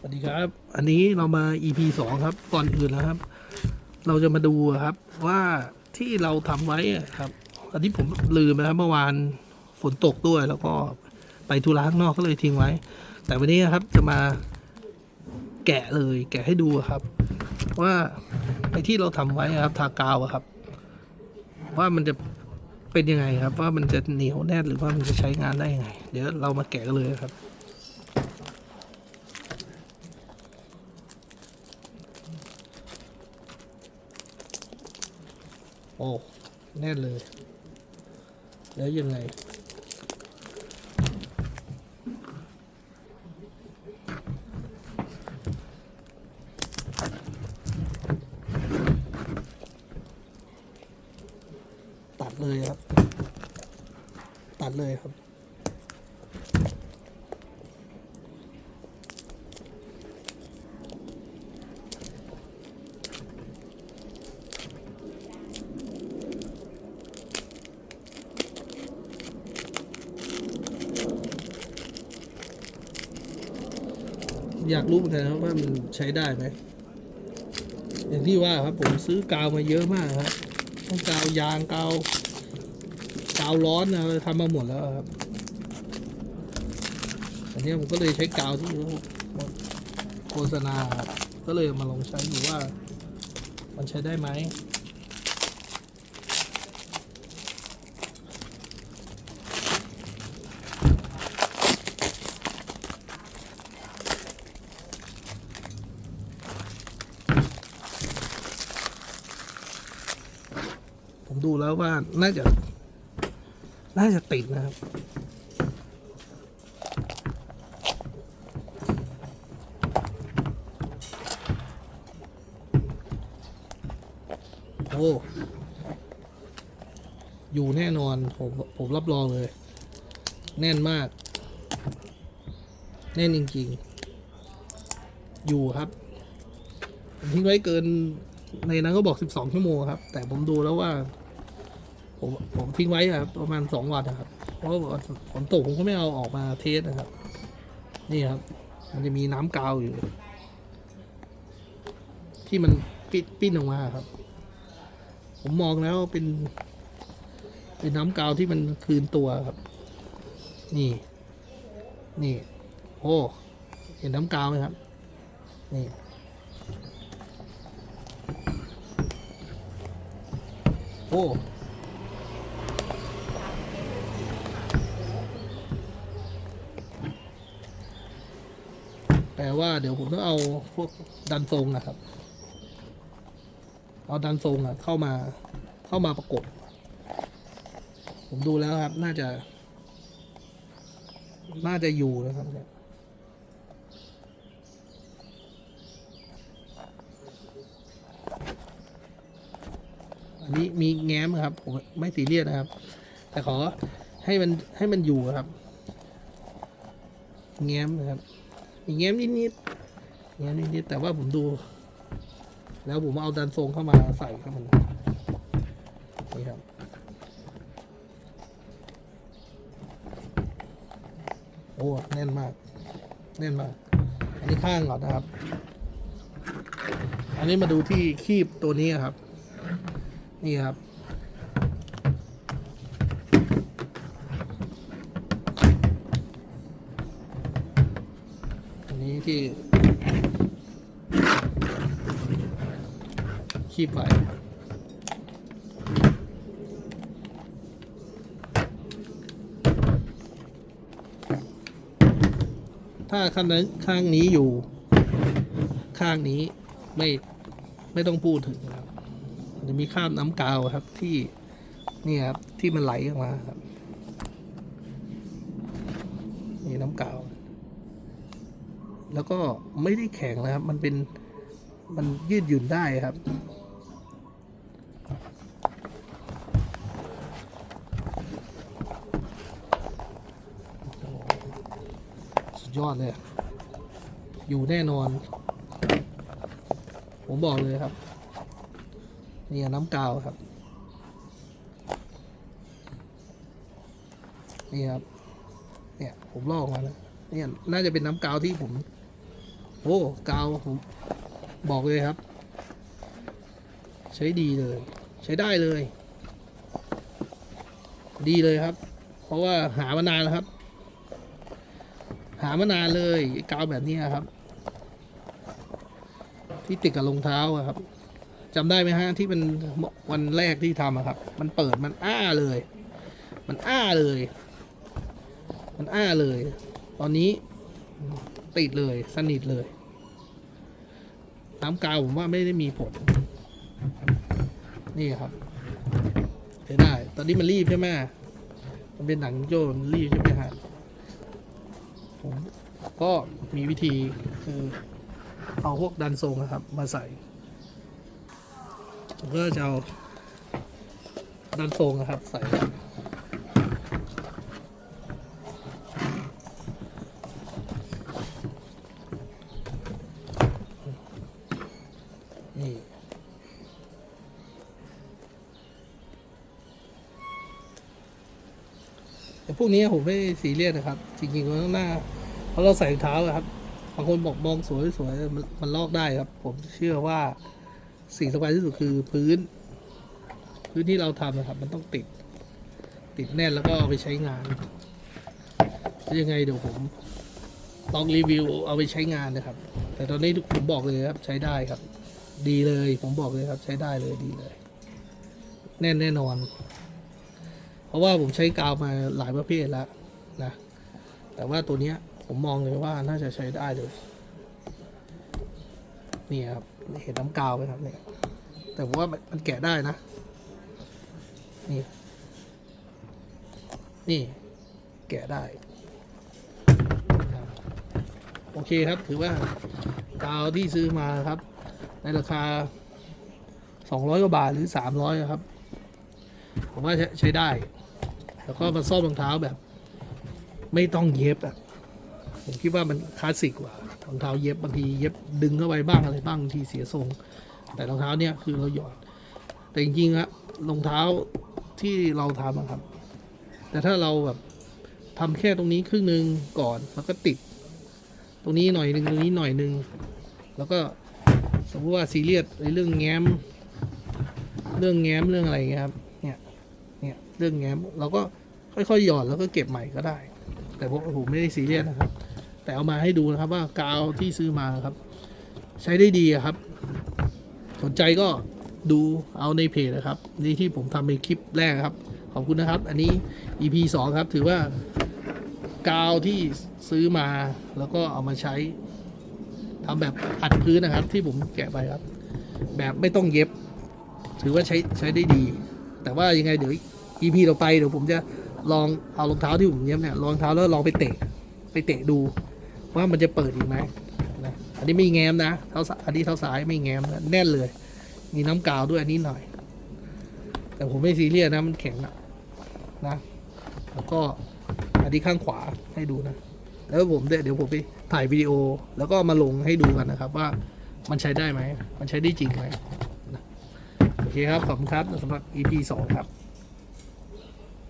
สวัสดีครับ อันนี้เรามา EP สองครับ ก่อนอื่นนะครับ เราจะมาดูครับว่าที่เราทำไว้ครับ อันนี้ผมลืมนะครับเมื่อวานฝนตกด้วย แล้วก็ไปธุระข้างนอกก็เลยทิ้งไว้ แต่วันนี้ครับจะมาแกะเลย แกะให้ดูครับ ว่าไอ้ที่เราทำไว้ครับ ทากาวครับ ว่ามันจะเป็นยังไงครับ ว่ามันจะเหนียวแน่นหรือว่ามันจะใช้งานได้ยังไง เดี๋ยวเรามาแกะกันเลยครับ โอ้แน่นเลย แล้วยังไง ตัดเลยครับ ตัดเลยครับ อยากรู้เหมือนกันครับว่ามันใช้ได้ไหมอย่างที่ว่าครับผมซื้อกาวมาเยอะมากครับทั้งกาวยางกาวกาวร้อนนะทำมาหมดแล้วครับ อันนี้ผมก็เลยใช้กาวที่โฆษณาครับก็เลยมาลองใช้ดูว่า มันใช้ได้ไหม ดูแล้วว่าน่าจะ น่าจะติดนะครับ โอ้ อยู่แน่นอน ผมผมรับรองเลย แน่นมาก แน่นจริง ๆ อยู่ครับทิ้งไว้เกินในนั้นก็บอก 12 ชั่วโมงครับ แต่ผมดูแล้วว่า ผมผมทิ้งไว้ครับประมาณ2วันนะครับ เพราะฝนตกผมก็ไม่เอาออกมาเทสนะครับ นี่ครับ มันจะมีน้ำกาวอยู่ ที่มันปิดปิ้นออกมาครับ ผมมองแล้วเป็น เป็นน้ำกาวที่มันคืนตัวครับ นี่ นี่ โอ้เห็นน้ำกาวไหมครับ นี่โอ้ แปลว่าเดี๋ยวผมต้องเอาพวกดันทรงนะครับ เอาดันทรงอะเข้ามาเข้ามาประกบ ผมดูแล้วครับ น่าจะ น่าจะอยู่นะครับเนี่ยอันนี้มีแง้มครับผมไม่ซีเรียสนะครับ แต่ขอให้มันให้มันอยู่ครับ แง้มนะครับ มีแง้มนิดๆแง้มนิดๆแต่ว่าผมดู แล้วผมเอาดันทรงเข้ามาใส่ครับมันนี่ครับโอ้แน่นมาก แน่นมาก อันนี้ข้างก่อนนะครับ อันนี้มาดูที่คีบตัวนี้ครับ นี่ครับ อันนี้ที่คีบไว้ถ้าข้างนั้นข้างนี้อยู่ ข้างนี้ไม่ไม่ต้องพูดถึงครับจะมีข้ามน้ำกาวครับที่นี่ครับที่มันไหลออกมาครับ นี่น้ำกาว แล้วก็ไม่ได้แข็งนะครับ มันเป็นมันยืดหยุ่นได้ครับ สุดยอดเลย อยู่แน่นอน ผมบอกเลยครับ นี่น้ำกาวครับ นี่ครับ เนี่ย ผมลอกมาแล้วเนี่ยน่าจะเป็นน้ำกาวที่ผม ผมอ้กาวผมบอกเลยครับ ใช้ดีเลย ใช้ได้เลย ดีเลยครับ เพราะว่าหามานานแล้วครับ หามานานเลยกาวแบบนี้ครับ ที่ติดกับรองเท้าครับจำได้ไหมฮะที่มันวันแรกที่ทำครับ มันเปิดมันอ้าเลย มันอ้าเลย มันอ้าเลย ตอนนี้ ติดเลยสนิทเลย น้ำกาวผมว่าไม่ได้มีผล นี่ครับใช้ได้ ตอนนี้มันรีบใช่ไหมมันเป็นหนังโยนรีบใช่ไหมฮะผมก็มีวิธีคือเอาพวกดันทรงนะครับ มาใส่ผมก็จะเอาดันทรงนะครับ ใส่ พวกนี้ผมไม่ซีเรียสนะครับ จริงๆมันต้องหน้าเพราะเราใส่รองเท้าครับบางคนบอกมองสวยสวยมันมันลอกได้ครับ ผมเชื่อว่าสิ่งสำคัญที่สุดคือพื้น พื้นที่เราทำนะครับ มันต้องติด ติดแน่นแล้วก็เอาไปใช้งานยังไงเดี๋ยวผมลองรีวิวเอาไปใช้งานนะครับ แต่ตอนนี้ผมบอกเลยครับใช้ได้ครับ ดีเลยผมบอกเลยครับใช้ได้เลยดีเลย แน่นแน่นอน เพราะว่าผมใช้กาวมาหลายประเภทแล้วนะ แต่ว่าตัวเนี้ยผมมองเลยว่าน่าจะใช้ได้เลย นี่ครับ เห็นน้ำกาวไหมครับเนี่ย แต่ว่ามันแกะได้นะ นี่ นี่แกะได้โอเคครับถือว่ากาวที่ซื้อมาครับ ในราคา 200กว่าบาทหรือ 300ครับ ผมว่าใช้ใช้ได้ แล้วก็มาซ่อมรองเท้าแบบ ไม่ต้องเย็บอะผมคิดว่ามันคลาสสิกกว่ารองเท้าเย็บบางทีเย็บดึงเข้าไปบ้างอะไรบ้างบางทีเสียทรง แต่รองเท้าเนี่ยคือเราหยอด แต่จริงๆอะรองเท้าที่เราทำอะครับ แต่ถ้าเราแบบทำแค่ตรงนี้ครึ่งหนึ่งก่อนแล้วก็ติด ตรงนี้หน่อยหนึ่งตรงนี้หน่อยหนึ่งแล้วก็สมมติว่าซีเรียสในเรื่องแง้ม เรื่องแง้มเรื่องอะไรเงี้ยครับเนี่ยเนี่ยเรื่องแง้มเราก็ ค่อยๆหยอดแล้วก็เก็บใหม่ก็ได้ แต่ผมผมไม่ได้ซีเรียสนะครับ แต่เอามาให้ดูนะครับว่ากาวที่ซื้อมาครับ ใช้ได้ดีครับ สนใจก็ดูเอาในเพจนะครับ นี่ที่ผมทำเป็นคลิปแรกครับ ขอบคุณนะครับ อันนี้ EP 2 ครับ ถือว่ากาวที่ซื้อมาแล้วก็เอามาใช้ทำแบบอัดพื้นนะครับ ที่ผมแกะไปครับ แบบไม่ต้องเย็บ ถือว่าใช้ใช้ได้ดี แต่ว่ายังไงเดี๋ยว EP ต่อไปเดี๋ยวผมจะ ลองเอารองเท้าที่ผมเย็บเนี่ยรองเท้าแล้วลองไปเตะ ไปเตะดูว่ามันจะเปิดอีกไหมนะอันนี้ไม่แง้มนะเท้าซ้ายอันนี้เท้าซ้ายไม่แง้มนะแน่นเลย มีน้ำกาวด้วยอันนี้หน่อย แต่ผมไม่ซีเรียสนะมันแข็งนะนะ แล้วก็อันนี้ข้างขวาให้ดูนะ แล้วผมเดี๋ยวเดี๋ยวผมไปถ่ายวิดีโอ แล้วก็มาลงให้ดูกันนะครับ ว่ามันใช้ได้ไหม มันใช้ได้จริงไหมโอเคครับ ขอบคุณครับสำหรับ EP 2 ครับ